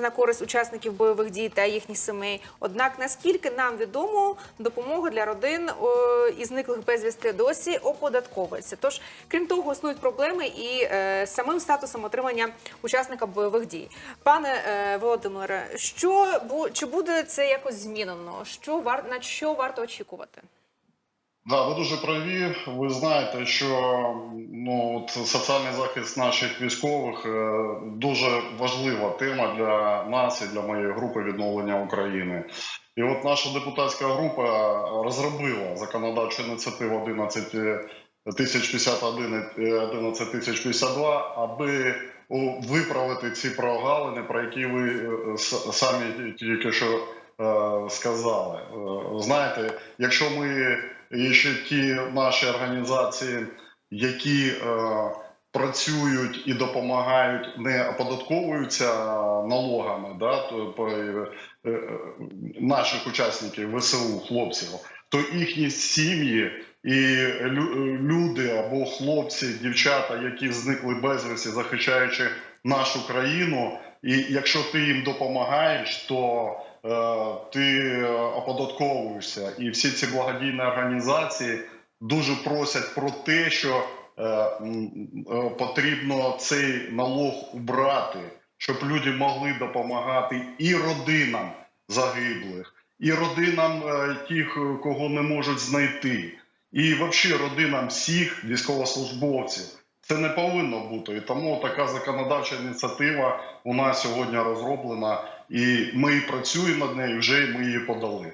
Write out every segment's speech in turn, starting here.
На користь учасників бойових дій та їхніх сімей. Однак, наскільки нам відомо, допомога для родин і зниклих безвісти досі оподатковується. Тож, крім того, існують проблеми і е, самим статусом отримання учасника бойових дій. Пане е, Володимире, що чи буде це якось змінено? Що вар на що варто очікувати? Да, ви дуже праві. Ви знаєте, що ну от соціальний захист наших військових е, дуже важлива тема для нас і для моєї групи відновлення України. І от наша депутатська група розробила законодавчу ініціативу 11 тисяч 51 і 11 тисяч 52, аби виправити ці прогалини, про які ви е, самі тільки що е, сказали. Е, Знаєте, якщо ми і ще ті наші організації, які е, працюють і допомагають, не оподатковуються налогами, да, то, по, е, е, наших учасників ВСУ, хлопців, то їхні сім'ї і лю- люди або хлопці, дівчата, які зникли безвісті, захищаючи нашу країну, і якщо ти їм допомагаєш, то е, ти оподатковуєшся. І всі ці благодійні організації дуже просять про те, що е, е, потрібно цей налог убрати, щоб люди могли допомагати і родинам загиблих, і родинам е, тих, кого не можуть знайти, і взагалі родинам всіх військовослужбовців. Це не повинно бути. І тому така законодавча ініціатива у нас сьогодні розроблена, і ми працюємо над нею, вже ми її подали.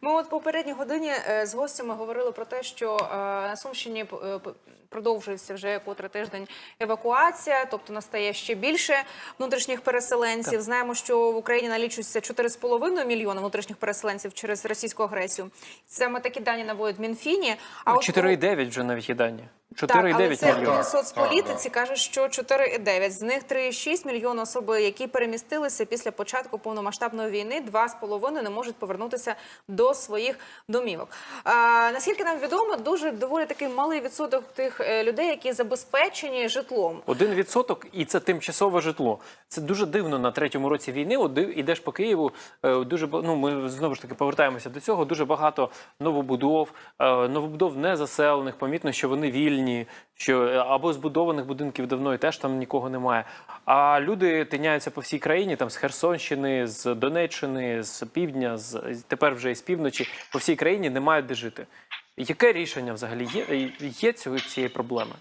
Ми от в попередній годині е, з гостями говорили про те, що е, на Сумщині е, продовжується вже котрий тиждень евакуація, тобто настає ще більше внутрішніх переселенців. Знаємо, що в Україні налічується 4,5 мільйона внутрішніх переселенців через російську агресію. Саме такі дані наводять Мінфіні. А от 4,9 вже навіть є дані. Так, але 4,9 це мільйонів. Мінсоцполітиці каже, що 4,9. З них 3,6 мільйона особи, які перемістилися після початку повномасштабної війни, 2,5 не можуть повернутися до своїх домівок. А, наскільки нам відомо, дуже доволі такий малий відсоток тих е, людей, які забезпечені житлом. Один відсоток, і це тимчасове житло. Це дуже дивно на третьому році війни. От ідеш по Києву. е, Дуже ну ми знову ж таки повертаємося до цього. Дуже багато новобудов, е, новобудов незаселених. Помітно, що вони вільні, що е, або збудованих будинків давно і теж там нікого немає. А люди тиняються по всій країні, там з Херсонщини, з Донеччини, з півдня, з тепер вже і з півночі, по всій країні не мають де жити. Яке рішення взагалі є, є цього цієї проблеми?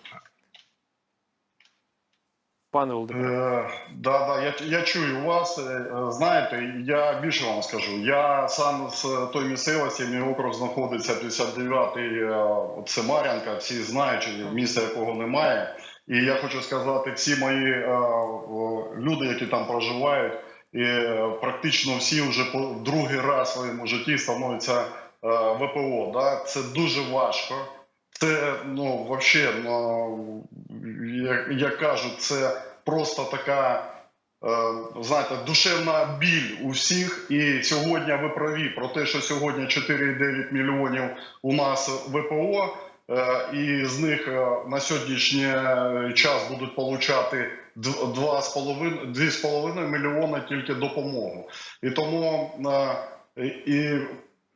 Пане Володимире. Е, да, да, я, я чую вас. Е, Знаєте, я більше вам скажу. Я сам з тої місцевості, мій округ знаходиться 59-й, е, це Мар'янка, всі знають, місця якого немає. І я хочу сказати, всі мої е, люди, які там проживають, і е, практично всі вже по другий раз в своєму житті становляться е, ВПО. Да? Це дуже важко. Це ну вообще, ну як, як кажуть, це просто така. е, Знаєте, душевна біль у всіх, і сьогодні ви праві про те, що сьогодні 4,9 мільйонів у нас ВПО, е, і з них е, на сьогоднішній час будуть получати 2,5 2,5 мільйона тільки допомогу. І тому і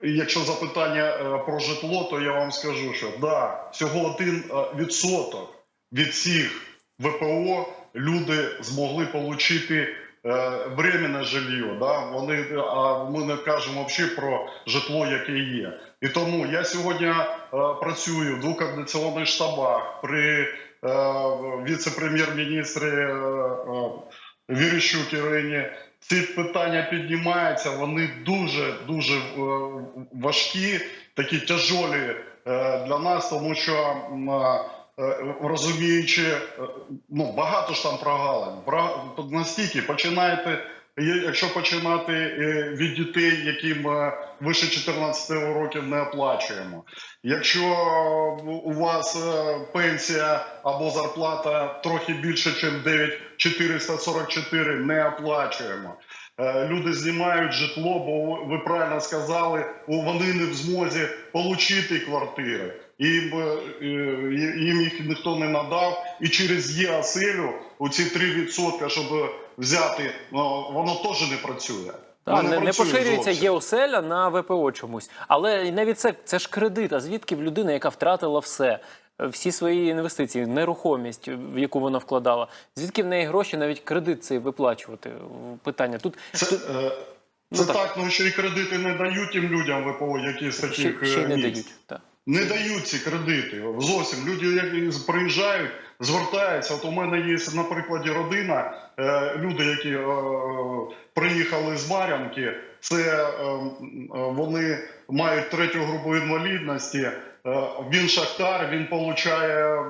Якщо запитання е, про житло, то я вам скажу, що да, всього один е, відсоток від всіх ВПО люди змогли отримати временне жилье. Да? Вони, а ми не кажемо взагалі про житло, яке є. І тому я сьогодні е, працюю в двох координаційних штабах при е, віце-прем'єр-міністрі е, е, Вірищук Ірині. Ці питання піднімаються, вони дуже дуже е, важкі, такі тяжолі е, для нас, тому що е, розуміючи, ну багато ж там прогалин. Настільки починаєте, якщо починати е, від дітей, яким е, вище 14 років не оплачуємо. Якщо у вас е, пенсія або зарплата трохи більше, ніж 9444, не оплачуємо. Люди знімають житло, бо ви правильно сказали, вони не в змозі отримати квартири. Їм, їх ніхто не надав. І через є оселю оці 3%, щоб взяти, ну, воно теж не працює. Так, Воно не, не поширюється зовсім. ЄОСЕЛЯ на ВПО чомусь. Але навіть це, це ж кредит. А звідки в людини, яка втратила все, всі свої інвестиції, нерухомість, в яку вона вкладала, звідки в неї гроші навіть кредит цей виплачувати? Питання тут Це, е, Ну, так. так, ну що і кредити не дають тим людям ВПО, які з таких ще й е, не дають. Так. Не дають ці кредити. Зовсім люди, приїжджають, звертаються. От у мене є на прикладі родина, е, люди, які е, приїхали з Мар'янки, це е, вони мають третю групу інвалідності. Він шахтар, він отримує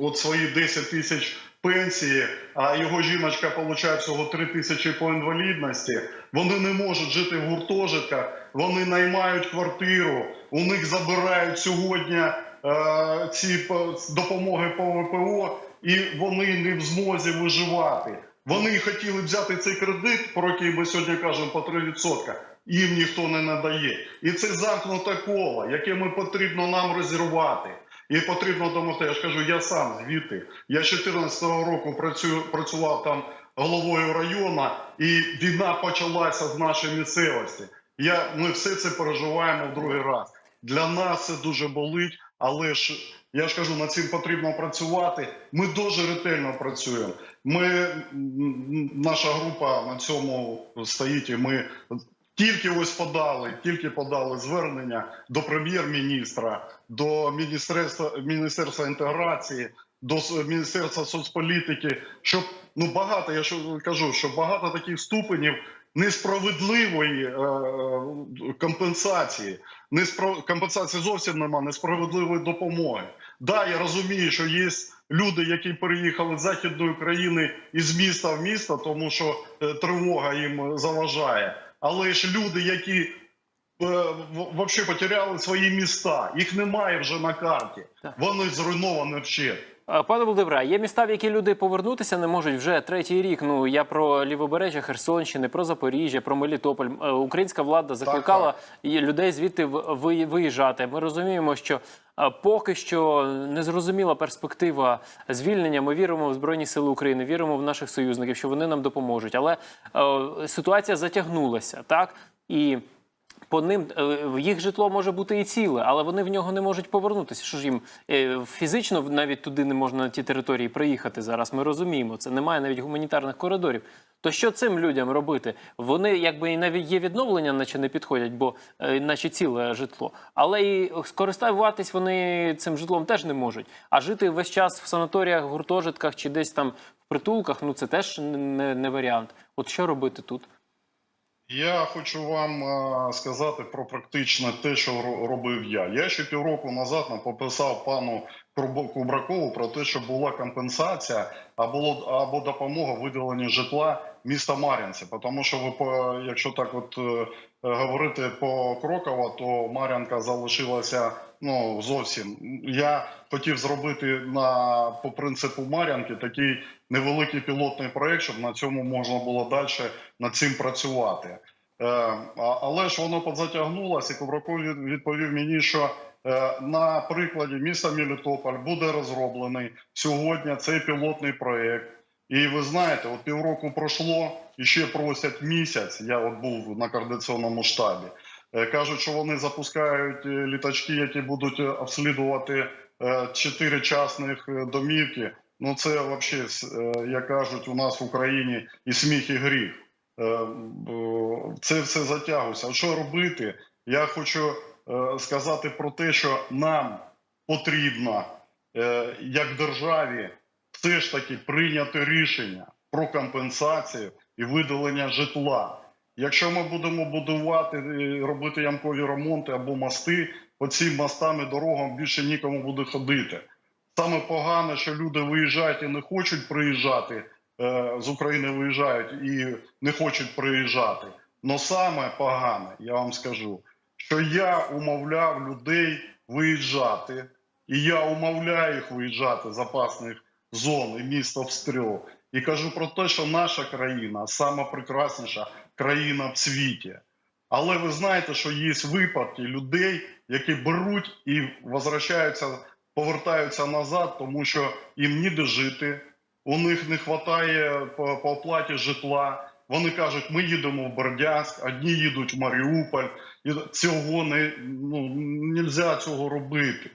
от свої 10 тисяч пенсії, а його жіночка отримує всього 3 тисячі по інвалідності. Вони не можуть жити в гуртожитках, вони наймають квартиру, у них забирають сьогодні е, ці по- допомоги по ВПО, і вони не в змозі виживати. Вони хотіли взяти цей кредит, про який ми сьогодні кажемо по 3%, їм ніхто не надає. І це замкнуте коло, яке ми потрібно нам розірвати. І потрібно допомогти. Я ж кажу, я сам звідти. Я з 14-го року працюю, працював там головою району, і війна почалася з нашої місцевості. Я, ми все це переживаємо в другий раз. Для нас це дуже болить, але ж я ж кажу, над цим потрібно працювати. Ми дуже ретельно працюємо. Ми, наша група на цьому стоїть, і ми тільки ось подали, тільки подали звернення до прем'єр-міністра, до міністерства, міністерства інтеграції, до міністерства соцполітики, щоб ну багато, я кажу, що багато таких ступенів несправедливої е, компенсації. Неспро... Компенсації зовсім нема, несправедливої допомоги. Да, я розумію, що є люди, які переїхали з західної України із міста в місто, тому що е, тривога їм заважає. Але ж люди, які е, взагалі потеряли свої міста, їх немає вже на карті. Вони зруйновані вщент. А, Пане Володимире, є міста, в які люди повернутися не можуть вже третій рік. Ну я про лівобережжя Херсонщини, про Запоріжжя, про Мелітополь. Е, Українська влада закликала так. людей звідти виїжджати. Ми розуміємо, що е, поки що незрозуміла перспектива звільнення. Ми віримо в Збройні Сили України, віримо в наших союзників, що вони нам допоможуть. Але е, ситуація затягнулася, так і. По ним е, їх житло може бути і ціле, але вони в нього не можуть повернутися. Що ж їм е, фізично навіть туди не можна на ті території приїхати зараз. Ми розуміємо, це немає навіть гуманітарних коридорів. То що цим людям робити? Вони якби і навіть є відновлення, наче не підходять, бо е, наче ціле житло. Але і скористуватись вони цим житлом теж не можуть. А жити весь час в санаторіях, гуртожитках чи десь там в притулках, ну це теж не, не варіант. От що робити тут? Я хочу вам е, сказати про практично те, що робив я. Я ще півроку назад написав пану Кубракову про те, що була компенсація або, або допомога виділенні житла міста Мар'янці. Тому що ви якщо так от е, говорити по Крокова, то Мар'янка залишилася ну зовсім. Я хотів зробити на по принципу Мар'янки такий невеликий пілотний проект, щоб на цьому можна було далі над цим працювати. Е, але ж воно подзатягнулося, і Ковраков відповів мені, що е, на прикладі міста Мелітополь буде розроблений сьогодні цей пілотний проект. І ви знаєте, от півроку пройшло, і ще просять місяць. Я от був на координаційному штабі. Е, Кажуть, що вони запускають літачки, які будуть обслідувати чотири частних домівки. Ну це взагалі, як кажуть, у нас в Україні і сміх, і гріх. Е, Це все затягується. Що робити? Я хочу е, сказати про те, що нам потрібно, е, як державі, все ж таки прийняти рішення про компенсацію і видалення житла. Якщо ми будемо будувати, робити ямкові ремонти або мости, по цим мостам і дорогам більше нікому буде ходити. Саме погане, що люди виїжджають і не хочуть приїжджати з України виїжджають і не хочуть приїжджати. Но саме погане, я вам скажу, що я умовляв людей виїжджати, і я умовляю їх виїжджати з запасних зон і міст обстрілу. І кажу про те, що наша країна сама прекрасніша країна в світі. Але ви знаєте, що є випадки людей, які беруть і возвращаються, повертаються назад, тому що їм ніде жити, у них не вистачає по, по оплаті житла. Вони кажуть, ми їдемо в Бердянськ, одні їдуть в Маріуполь. І цього не ну нельзя цього робити.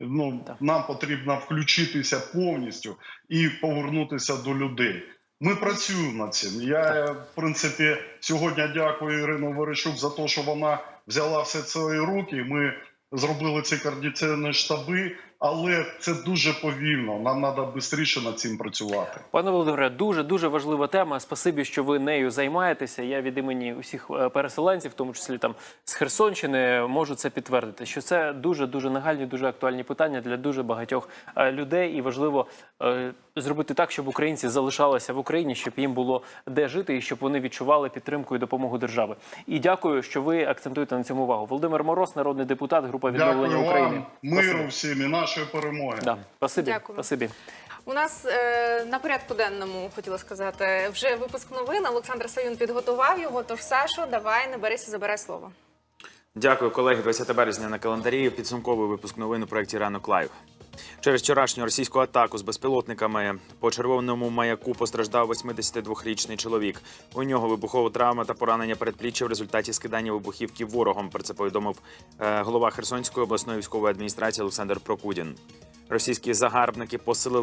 Ну Так. нам потрібно включитися повністю і повернутися до людей. Ми працюємо над цим. Я в принципі сьогодні дякую Ірині Верещук за те, що вона взяла все це в руки. Ми зробили ці координаційні штаби, але це дуже повільно. Нам треба швидше над цим працювати. Пане Володимире, дуже дуже важлива тема. Спасибі, що ви нею займаєтеся. Я від імені усіх е, переселенців, в тому числі там з Херсонщини, можу це підтвердити. Що це дуже дуже нагальні, дуже актуальні питання для дуже багатьох е, людей, і важливо е, зробити так, щоб українці залишалися в Україні, щоб їм було де жити, і щоб вони відчували підтримку і допомогу держави. І дякую, що ви акцентуєте на цьому увагу. Володимир Мороз, народний депутат, група відновлення Дякую України. вам, миру всім і нашої перемоги. Да, спасибі, Дякую. спасибі. У нас е, на порядку денному хотіла сказати вже випуск новин. Олександр Саюн підготував його. Тож Сашо, давай не берися, забирай слово. Дякую, колеги. 20 березня на календарі. Підсумковий випуск новин у проєкті Ранок Лайв. Через вчорашню російську атаку з безпілотниками по червоному маяку постраждав 82-річний чоловік. У нього вибухова травма та поранення передпліччя в результаті скидання вибухівки ворогом. Про це повідомив е, голова Херсонської обласної військової адміністрації Олександр Прокудін. Російські загарбники посилили